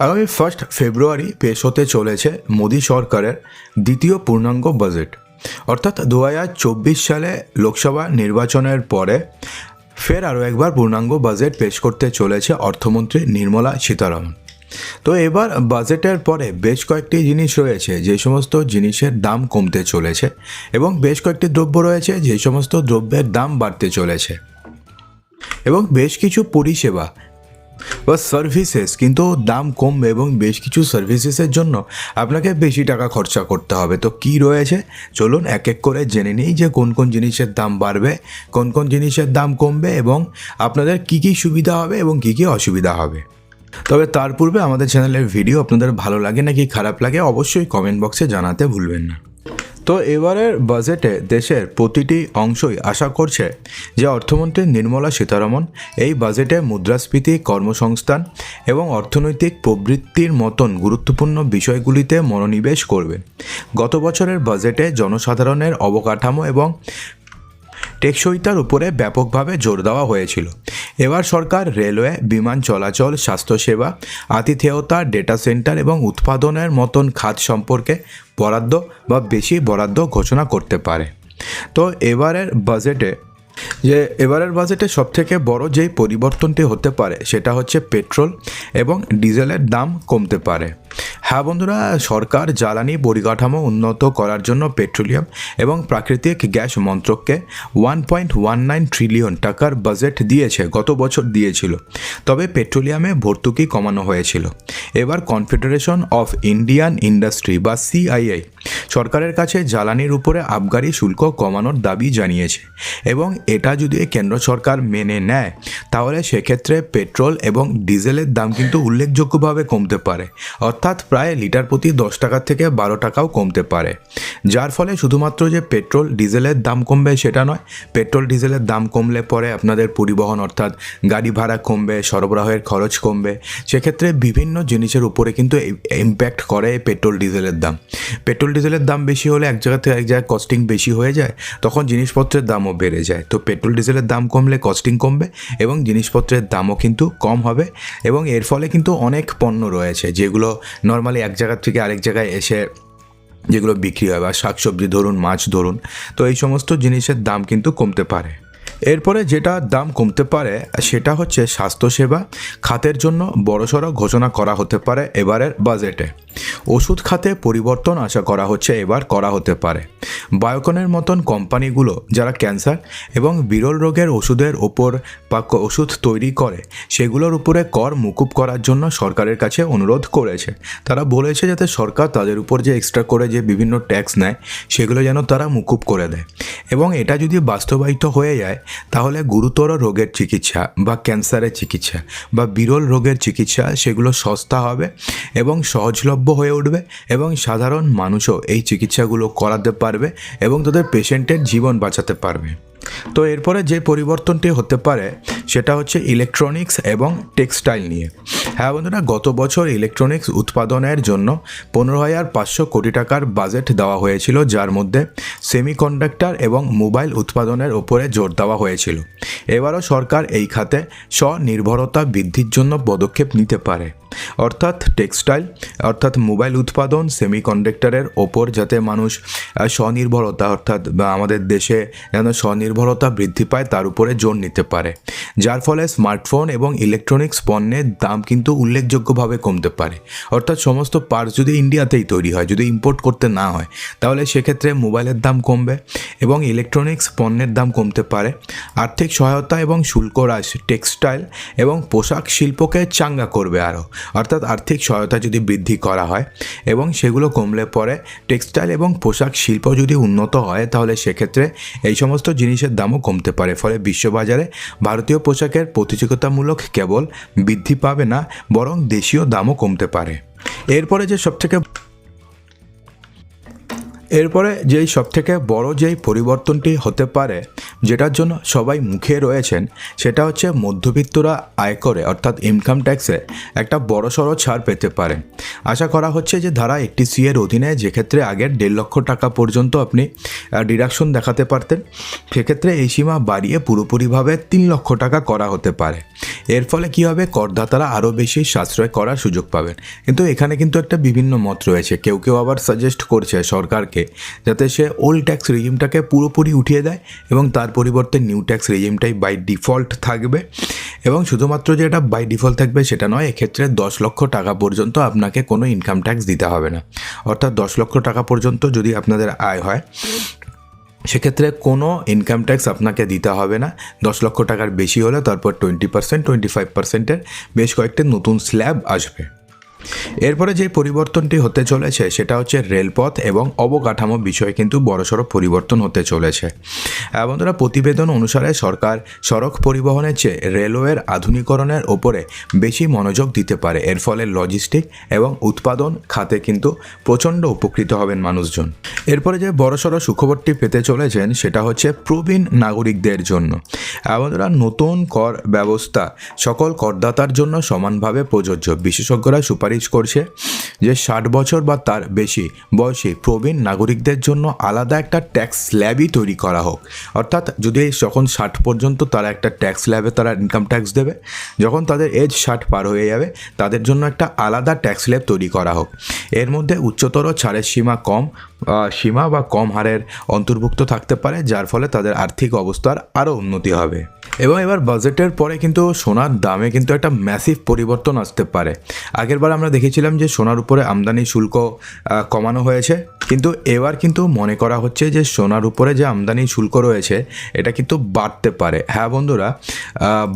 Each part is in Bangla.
আগামী ফার্স্ট ফেব্রুয়ারি পেশ হতে চলেছে মোদী সরকারের দ্বিতীয় পূর্ণাঙ্গ বাজেট অর্থাৎ দু হাজার চব্বিশ সালে লোকসভা নির্বাচনের পরে ফের আরও একবার পূর্ণাঙ্গ বাজেট পেশ করতে চলেছে অর্থমন্ত্রী নির্মলা সীতারামন। তো এবার বাজেটের পরে বেশ কয়েকটি জিনিস রয়েছে, যে সমস্ত জিনিসের দাম কমতে চলেছে এবং বেশ কয়েকটি দ্রব্য রয়েছে, যে সমস্ত দ্রব্যের দাম বাড়তে চলেছে। এবং বেশ কিছু পরিষেবা বা সার্ভিসেস কিন্তু দাম কমবে এবং বেশ কিছু সার্ভিসেসের জন্য আপনাকে বেশি টাকা খরচা করতে হবে। তো কি রয়েছে? চলুন এক এক করে জেনে নিই যে কোন কোন জিনিসের দাম বাড়বে, কোন কোন জিনিসের দাম কমবে এবং আপনাদের কি কি সুবিধা হবে এবং কি কি অসুবিধা হবে। তবে তার পূর্বে আমাদের চ্যানেলের ভিডিও আপনাদের ভালো লাগে নাকি খারাপ লাগে অবশ্যই কমেন্ট বক্সে জানাতে ভুলবেন না। তো এবারের বাজেটে দেশের প্রতিটি অংশই আশা করছে যে অর্থমন্ত্রী নির্মলা সীতারমন এই বাজেটে মুদ্রাস্ফীতি কর্মসংস্থান এবং অর্থনৈতিক প্রবৃত্তির মতন গুরুত্বপূর্ণ বিষয়গুলিতে মনোনিবেশ করবে। গত বছরের বাজেটে জনসাধারণের অবকাঠামো এবং টেকসইতার উপরে ব্যাপকভাবে জোর দেওয়া হয়েছিল। এবার সরকার রেলওয়ে, বিমান চলাচল, স্বাস্থ্যসেবা, আতিথেয়তা ডেটা সেন্টার এবং উৎপাদনের মতন খাত সম্পর্কে বরাদ্দ বা বেশি বরাদ্দ ঘোষণা করতে পারে। তো এবারের বাজেটে যে এবারের বাজেটে সবথেকে বড় যেই পরিবর্তনটি হতে পারে সেটা হচ্ছে পেট্রোল এবং ডিজেলের দাম কমতে পারে। হ্যাঁ বন্ধুরা, সরকার জ্বালানি পরিকাঠামো উন্নত করার জন্য পেট্রোলিয়াম এবং প্রাকৃতিক gas মন্ত্রককে one point one nine trillion টাকার বাজেট দিয়েছে, গত বছর দিয়েছিল। তবে পেট্রোলিয়ামে ভর্তুকি কমানো হয়েছিল। এবার কনফেডারেশন অফ ইন্ডিয়ান ইন্ডাস্ট্রি বা সিআইআই সরকারের কাছে জ্বালানির উপরে আবগারি শুল্ক কমানোর দাবি জানিয়েছে এবং এটা যদি কেন্দ্র সরকার মেনে নেয়, তাহলে সেক্ষেত্রে পেট্রোল এবং ডিজেলের দাম কিন্তু উল্লেখযোগ্যভাবে কমতে পারে। অর্থাৎ প্রায় লিটার প্রতি দশ টাকা থেকে বারো টাকাও কমতে পারে। যার ফলে শুধুমাত্র যে পেট্রোল ডিজেলের দাম কমবে সেটা নয়, পেট্রোল ডিজেলের দাম কমলে পরে আপনাদের পরিবহন অর্থাৎ গাড়ি ভাড়া কমবে, সরবরাহের খরচ কমবে। সেক্ষেত্রে বিভিন্ন জিনিসের উপরে কিন্তু ইম্প্যাক্ট করে পেট্রোল ডিজেলের দাম। পেট্রোল ডিজেলের দাম বেশি হলে এক জায়গা থেকে এক জায়গায় কস্টিং বেশি হয়ে যায়, তখন জিনিসপত্রের দামও বেড়ে যায়। তো পেট্রোল ডিজেলের দাম কমলে কস্টিং কমবে এবং জিনিসপত্রের দামও কিন্তু কম হবে এবং এর ফলে কিন্তু অনেক পণ্য রয়েছে, যেগুলো নর্মালি এক জায়গার থেকে আরেক জায়গায় এসে যেগুলো বিক্রি হয় বা শাকসবজি ধরুন, মাছ ধরুন, তো এই সমস্ত জিনিসের দাম কিন্তু কমতে পারে। এরপরে যেটা দাম কমতে পারে, সেটা হচ্ছে স্বাস্থ্যসেবা। খাতের জন্য বড়সড় ঘোষণা করা হতে পারে এবারের বাজেটে। ওষুধ খাতে পরিবর্তন আশা করা হচ্ছে এবার করা হতে পারে। বায়োকনের মতন কোম্পানিগুলো যারা ক্যান্সার এবং বিরল রোগের ওষুধের ওপর বা ওষুধ তৈরি করে, সেগুলোর উপরে কর মুকুব করার জন্য সরকারের কাছে অনুরোধ করেছে। তারা বলেছে যাতে সরকার তাদের উপর যে এক্সট্রা করে যে বিভিন্ন ট্যাক্স নেয়, সেগুলো যেন তারা মুকুব করে দেয়। এবং এটা যদি বাস্তবায়িত হয়ে যায় তাহলে গুরুতর রোগের চিকিৎসা বা ক্যান্সারের চিকিৎসা বা বিরল রোগের চিকিৎসা, সেগুলো সস্তা হবে এবং সহজলভ্য হয়ে উঠবে এবং সাধারণ মানুষও এই চিকিৎসাগুলো করাতে পারবে এবং তাদের পেশেন্টের জীবন বাঁচাতে পারবে। তো এরপরে যে পরিবর্তনটি হতে পারে, সেটা হচ্ছে ইলেকট্রনিক্স এবং টেক্সটাইল নিয়ে। হ্যাঁ বন্ধুরা, গত বছর ইলেকট্রনিক্স উৎপাদনের জন্য পনেরো হাজার পাঁচশো কোটি টাকার বাজেট দেওয়া হয়েছিল, যার মধ্যে সেমিকন্ডাক্টর এবং মোবাইল উৎপাদনের ওপরে জোর দেওয়া হয়েছিল। এবারও সরকার এই খাতে স্বনির্ভরতা বৃদ্ধির জন্য পদক্ষেপ নিতে পারে। অর্থাৎ টেক্সটাইল অর্থাৎ মোবাইল উৎপাদন সেমিকন্ডাক্টরের ওপর যাতে মানুষ স্বনির্ভরতা, অর্থাৎ আমাদের দেশে যেন স্বনির্ভরতা বৃদ্ধি পায়, তার উপরে জোর নিতে পারে, যার ফলে স্মার্টফোন এবং ইলেকট্রনিক্স পণ্যের দাম কিন্তু উল্লেখযোগ্যভাবে কমতে পারে। অর্থাৎ সমস্ত পার্টস যদি ইন্ডিয়াতেই তৈরি হয়, যদি ইম্পোর্ট করতে না হয়, তাহলে সেক্ষেত্রে মোবাইলের দাম কমবে এবং ইলেকট্রনিক্স পণ্যের দাম কমতে পারে। আর্থিক সহায়তা এবং শুল্ক হ্রাস, টেক্সটাইল এবং পোশাক শিল্পকে চাঙ্গা করবে আরও। অর্থাৎ আর্থিক সহায়তা যদি বৃদ্ধি করা হয় এবং সেগুলো কমলে পরে টেক্সটাইল এবং পোশাক শিল্প যদি উন্নত হয়, তাহলে সেক্ষেত্রে এই সমস্ত জিনিসের দামও কমতে পারে, ফলে বিশ্ববাজারে ভারতীয় পোশাকের প্রতিযোগিতামূলক কেবল বৃদ্ধি পাবে না, বরং দেশীয় দামও কমতে পারে। এরপরে যে সবথেকে এরপরে যেই সবথেকে বড় যেই পরিবর্তনটি হতে পারে যেটার জন্য সবাই মুখে রয়েছেন, সেটা হচ্ছে মধ্যবিত্তরা আয়করে, অর্থাৎ ইনকাম ট্যাক্সে একটা বড়সড় ছাড় পেতে পারেন। আশা করা হচ্ছে যে ধারা একটি সি এর অধীনে যেক্ষেত্রে আগের দেড় লক্ষ টাকা পর্যন্ত আপনি ডিডাকশন দেখাতে পারতেন, সেক্ষেত্রে এই সীমা বাড়িয়ে পুরোপুরিভাবে তিন লক্ষ টাকা করা হতে পারে। এর ফলে কী হবে? করদাতারা আরও বেশি সাশ্রয় করার সুযোগ পাবেন। কিন্তু এখানে কিন্তু একটা বিভিন্ন মত রয়েছে। কেউ কেউ আবার সাজেস্ট করছে সরকারকে, যাতে সে ওল্ড ট্যাক্স রিজিমটাকে পুরোপুরি উঠিয়ে দেয় এবং তার পরিবর্তে নিউ ট্যাক্স রিজিমটাই বাই ডিফল্ট থাকবে এবং শুধুমাত্র যে এটা বাই ডিফল্ট থাকবে সেটা নয়, এক্ষেত্রে দশ লক্ষ টাকা পর্যন্ত আপনাকে কোনো ইনকাম ট্যাক্স দিতে হবে না। অর্থাৎ দশ লক্ষ টাকা পর্যন্ত যদি আপনাদের আয় হয়, সেক্ষেত্রে কোনো ইনকাম ট্যাক্স আপনাকে দিতে হবে না। দশ লক্ষ টাকার বেশি হলে তারপর টোয়েন্টি পার্সেন্ট টোয়েন্টি ফাইভ পার্সেন্টের বেশ কয়েকটি নতুন স্ল্যাব আসবে। এরপরে যে পরিবর্তনটি হতে চলেছে, সেটা হচ্ছে রেলপথ এবং অবকাঠামো বিষয়ে কিন্তু বড়সড় পরিবর্তন হতে চলেছে। বন্ধুরা, প্রতিবেদন অনুসারে সরকার সড়ক পরিবহনের চেয়ে রেলওয়ের আধুনিকরণের ওপরে বেশি মনোযোগ দিতে পারে। এর ফলে লজিস্টিক এবং উৎপাদন খাতে কিন্তু প্রচণ্ড উপকৃত হবেন মানুষজন। এরপরে যে বড়সড় সুখবরটি পেতে চলেছেন, সেটা হচ্ছে প্রবীণ নাগরিকদের জন্য। বন্ধুরা, নতুন কর ব্যবস্থা সকল করদাতার জন্য সমানভাবে প্রযোজ্য। বিশেষজ্ঞরা সুপারিশ করছে যে ষাট বছর বা তার বেশি বয়সী প্রবীণ নাগরিকদের জন্য আলাদা একটা ট্যাক্স স্ল্যাবই তৈরি করা হোক। অর্থাৎ যদি যখন ষাট পর্যন্ত তারা একটা ট্যাক্স স্ল্যাবে তারা ইনকাম ট্যাক্স দেবে, যখন তাদের এজ ষাট পার হয়ে যাবে, তাদের জন্য একটা আলাদা ট্যাক্স স্ল্যাব তৈরি করা হোক। এর মধ্যে উচ্চতর ছাড়ের সীমা কম সীমা বা কম হারের অন্তর্ভুক্ত থাকতে পারে, যার ফলে তাদের আর্থিক অবস্থার আরও উন্নতি হবে। এবং এবার বাজেটের পরে কিন্তু সোনার দামে কিন্তু একটা ম্যাসিভ পরিবর্তন আসতে পারে। আগেরবার আমরা দেখেছিলাম যে সোনার উপরে আমদানি শুল্ক কমানো হয়েছে, কিন্তু এবার কিন্তু মনে করা হচ্ছে যে সোনার উপরে যে আমদানি শুল্ক রয়েছে, এটা কিন্তু বাড়তে পারে। হ্যাঁ বন্ধুরা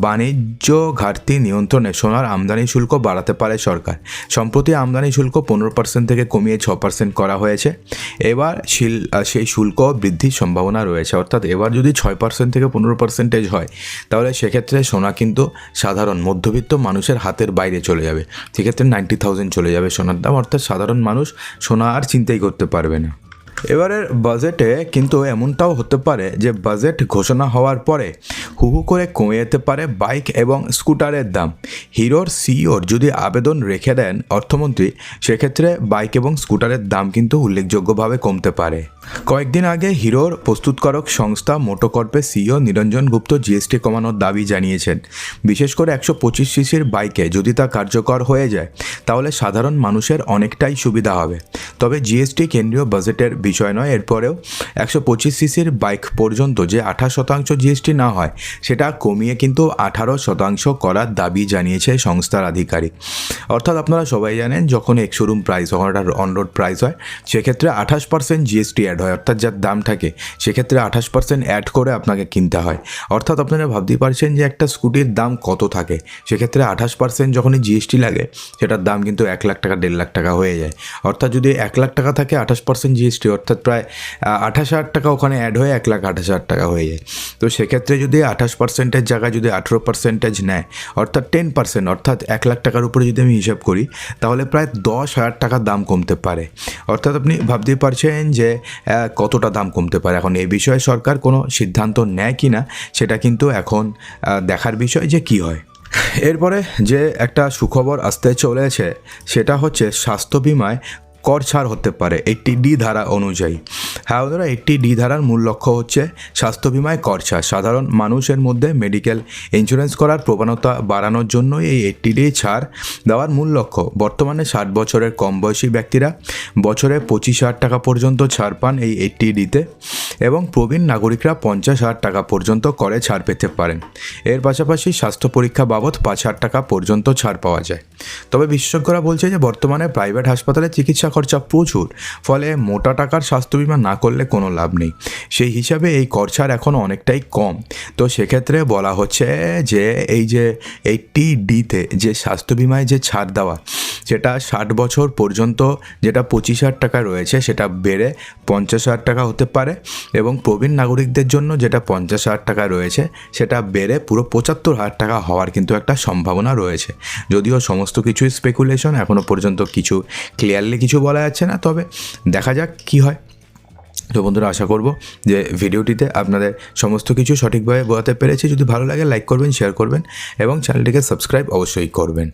বাণিজ্য ঘাটতি নিয়ন্ত্রণে সোনার আমদানি শুল্ক বাড়াতে পারে সরকার। সম্প্রতি আমদানি শুল্ক পনেরো পার্সেন্ট থেকে কমিয়ে ছ পার্সেন্ট করা হয়েছে। এবার শিল সেই শুল্ক বৃদ্ধির সম্ভাবনা রয়েছে। অর্থাৎ এবার যদি ছয় পার্সেন্ট থেকে পনেরো পার্সেন্টেজ হয়, তাহলে সেক্ষেত্রে সোনা কিন্তু সাধারণ মধ্যবিত্ত মানুষের হাতের বাইরে চলে যাবে। সেক্ষেত্রে নাইনটি থাউজেন্ড চলে যাবে সোনার দাম। অর্থাৎ সাধারণ মানুষ সোনা আর চিন্তাই করতে পারবে না। এবারের বাজেটে কিন্তু এমনটাও হতে পারে যে বাজেট ঘোষণা হওয়ার পরে হু হু করে কমে যেতে পারে বাইক এবং স্কুটারের দাম। হিরোর সিইওর যদি আবেদন রেখে দেন অর্থমন্ত্রী, সেক্ষেত্রে বাইক এবং স্কুটারের দাম কিন্তু উল্লেখযোগ্যভাবে কমতে পারে। কয়েকদিন আগে হিরোর প্রস্তুতকারক সংস্থা মোটোকর্পের সিইও নিরঞ্জন গুপ্ত জিএসটি কমানোর দাবি জানিয়েছেন। বিশেষ করে একশো পঁচিশ সিসির বাইকে যদি তা কার্যকর হয়ে যায়, তাহলে সাধারণ মানুষের অনেকটাই সুবিধা হবে। তবে জিএসটি কেন্দ্রীয় বাজেটের বিষয় নয়, এরপরেও একশো পঁচিশ সিসির বাইক পর্যন্ত যে আঠাশ শতাংশ জিএসটি না হয়, সেটা কমিয়ে কিন্তু আঠারো শতাংশ করার দাবি জানিয়েছে সংস্থার আধিকারিক। অর্থাৎ আপনারা সবাই জানেন, যখন এক শোরুম প্রাইস একটা অনরোড প্রাইস হয়, সেক্ষেত্রে আঠাশ পার্সেন্ট জিএসটি অ্যাড হয়, অর্থাৎ যার দাম থাকে, সেক্ষেত্রে আঠাশ পার্সেন্ট অ্যাড করে আপনাকে কিনতে হয়। অর্থাৎ আপনারা ভাবতেই পারছেন যে একটা স্কুটির দাম কত থাকে। সেক্ষেত্রে আঠাশ পার্সেন্ট যখনই জিএসটি লাগে, সেটার দাম কিন্তু এক লাখ টাকা, দেড় লাখ টাকা হয়ে যায়। অর্থাৎ যদি এক লাখ টাকা থাকে আঠাশ পার্সেন্ট জিএসটি অর্থাৎ প্রায় আঠাশ হাজার টাকা ওখানে অ্যাড হয়ে এক লাখ আঠাশ হাজার টাকা হয়ে যায়। তো সেক্ষেত্রে যদি আঠাশ পার্সেন্টের জায়গায় যদি আঠেরো পার্সেন্টেজ নেয়, অর্থাৎ টেন পার্সেন্ট অর্থাৎ এক লাখ টাকার উপরে যদি আমি হিসাব করি, তাহলে প্রায় দশ হাজার টাকা দাম কমতে পারে। অর্থাৎ আপনি ভাবতেই পারছেন যে কতটা দাম কমতে পারে? এখন এই বিষয়ে সরকার কোনো সিদ্ধান্ত নেয় কি না, সেটা কিন্তু এখন দেখার বিষয় যে কি হয়। এরপরে যে একটা সুখবর আসতে চলেছে, সেটা হচ্ছে স্বাস্থ্য বিমায় কর ছাড় হতে পারে একটি ডি ধারা অনুযায়ী। হ্যাঁ বন্ধুরা একটি ডি ধারার মূল লক্ষ্য হচ্ছে স্বাস্থ্য বিমায় কর ছাড় সাধারণ মানুষের মধ্যে মেডিকেল ইন্স্যুরেন্স করার প্রবণতা বাড়ানোর জন্য এই এইটটি ডি ছাড় দেওয়ার মূল লক্ষ্য। বর্তমানে ষাট বছরের কম বয়সী ব্যক্তিরা বছরে পঁচিশ হাজার টাকা পর্যন্ত ছাড় পান এই এইটটি ডিতে এবং প্রবীণ নাগরিকরা পঞ্চাশ হাজার টাকা পর্যন্ত করে ছাড় পেতে পারেন। এর পাশাপাশি স্বাস্থ্য পরীক্ষা বাবদ পাঁচ হাজার টাকা পর্যন্ত ছাড় পাওয়া যায়। তবে বিশেষজ্ঞরা বলছে যে বর্তমানে প্রাইভেট হাসপাতালে চিকিৎসা খরচা প্রচুর, ফলে মোটা টাকার স্বাস্থ্য বিমা না করলে কোনো লাভ নেই। সেই হিসাবে এই খরচার এখন অনেকটাই কম। তো সেক্ষেত্রে বলা হচ্ছে যে এই যে এইটি ডিতে যে স্বাস্থ্য বিমায় যে ছাড় দেওয়া, সেটা ষাট বছর পর্যন্ত যেটা পঁচিশ হাজার টাকা রয়েছে, সেটা বেড়ে পঞ্চাশ হাজার টাকা হতে পারে এবং প্রবীণ নাগরিকদের জন্য যেটা পঞ্চাশ হাজার টাকা রয়েছে, সেটা বেড়ে পুরো পঁচাত্তর হাজার টাকা হওয়ার কিন্তু একটা সম্ভাবনা রয়েছে। যদিও সমস্ত কিছুই স্পেকুলেশন এখনও পর্যন্ত কিছু ক্লিয়ারলি কিছু বলা যাচ্ছে না। তবে দেখা যাক কি হয়। তো বন্ধুরা, আশা করব যে ভিডিওটিতে আপনাদের সমস্ত কিছু সঠিকভাবে বোঝাতে পেরেছি। যদি ভালো লাগে লাইক করবেন শেয়ার করবেন এবং চ্যানেলটিকে সাবস্ক্রাইব অবশ্যই করবেন।